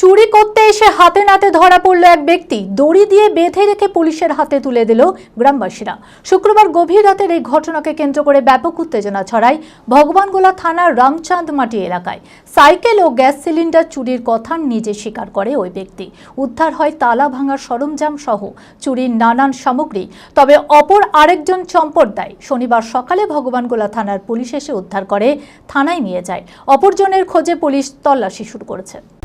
চুরি করতে এসে হাতে নাতে ধরা পড়ল এক ব্যক্তি। দড়ি দিয়ে বেঁধে রেখে পুলিশের হাতে তুলে দিল গ্রামবাসীরা। শুক্রবার গভীর রাতের এই ঘটনাকে কেন্দ্র করে ব্যাপক উত্তেজনা ছড়ায় ভগবানগোলা থানার রামচাঁদ মাটি এলাকায়। সাইকেল ও গ্যাস সিলিন্ডার চুরির কথা নিজে স্বীকার করে ওই ব্যক্তি। উদ্ধার হয় তালা ভাঙার সরঞ্জাম সহ চুরির নানান সামগ্রী। তবে অপর আরেকজন চম্পট দেয় শনিবার সকালে ভগবানগোলা থানার পুলিশ এসে উদ্ধার করে থানায় নিয়ে যায়। অপরজনের খোঁজে পুলিশ তল্লাশি শুরু করেছে।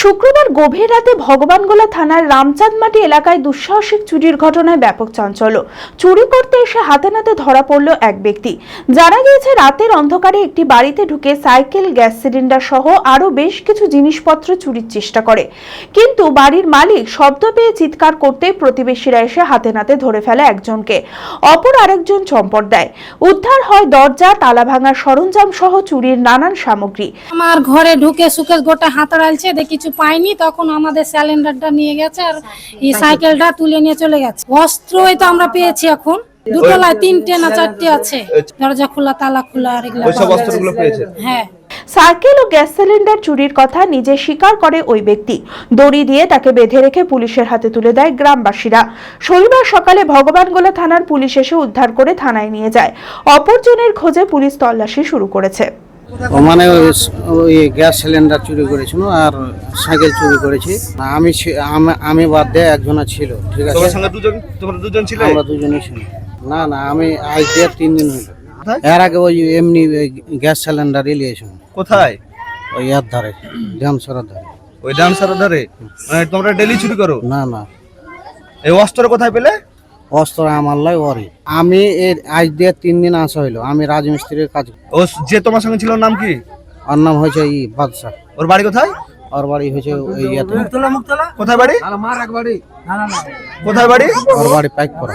শুক্রবার গভীর রাতে ভগবানগোলা থানার রামচাঁদমাটি এলাকায় দুঃসাহসিক চুরির ঘটনায় ব্যাপক চাঞ্চল্য। চুরি করতে এসে হাতে নাতে ধরা পড়ল এক ব্যক্তি। জানা গিয়েছে, রাতের অন্ধকারে একটি বাড়িতে ঢুকে সাইকেল, গ্যাস সিলিন্ডার সহ আরও বেশ কিছু জিনিসপত্র চুরির চেষ্টা করে। কিন্তু বাড়ির মালিক শব্দ পেয়ে চিৎকার করতে প্রতিবেশীরা এসে হাতে নাতে ধরে ফেলে একজনকে। অপর আরেকজন চম্পট দেয়। উদ্ধার হয় দরজা, তালা ভাঙার সরঞ্জাম সহ চুরির নানান সামগ্রী। আমার ঘরে ঢুকে সুকে গোটা হাতড়ালছে দিয়ে কিছু পাইনি তখন আমাদের সিলিন্ডারটা নিয়ে গেছে আর এই সাইকেলটা তুলে নিয়ে চলে গেছে। অস্ত্রই তো আমরা পেয়েছি এখন। দুতলায় তিনটে না চারটে আছে। দরজা খোলা তালা খোলা আর এগুলো অস্ত্রগুলো পেয়েছে? হ্যাঁ। সাইকেল ও গ্যাস সিলিন্ডার চুরির কথা নিজে স্বীকার করে ওই ব্যক্তি। দড়ি দিয়ে তাকে বেঁধে রেখে পুলিশের হাতে তুলে দেয় গ্রামবাসীরা। শনিবার সকালে ভগবানগোলা থানার পুলিশ এসে উদ্ধার করে থানায় নিয়ে যায়। অপরজনের খোঁজে পুলিশ তল্লাশি শুরু করেছে। মানে ওই ওই গ্যাস সিলিন্ডার চুরি করেছিল আর সাইকেল চুরি করেছি। আমি আমি- আমি বাদ দিয়ে একজনা ছিল ঠিক আছে? তোমার দুজন ছিলে? আমরা দুজনেই ছিল না না আমি আজ দিয়ে তিন দিন হইল এর আগে ওই এমনি গ্যাস সিলিন্ডার নিয়েছিলাম কোথায়? ওই এর ধারে জামসরার ধারে। ওই ডান্সার ধারে? মানে তোমরা ডেলি চুরি করো? না না। এই অস্ত্র কোথায় পেলে? অস্ত্র আমার লাই ওরে। আমি এর আজ দিয়ে তিন দিন আসা হইল আমি রাজমিস্ত্রির কাজ ও যে তোমার সঙ্গে ছিল নাম কি? ওর নাম হয়েছে ই বাদশাহ। ওর বাড়ি কোথায়? ওর বাড়ি হয়েছে ওই ইয়াতে। কোথায় বাড়ি? কোথায় বাড়ি? ওর বাড়ি পাইক করা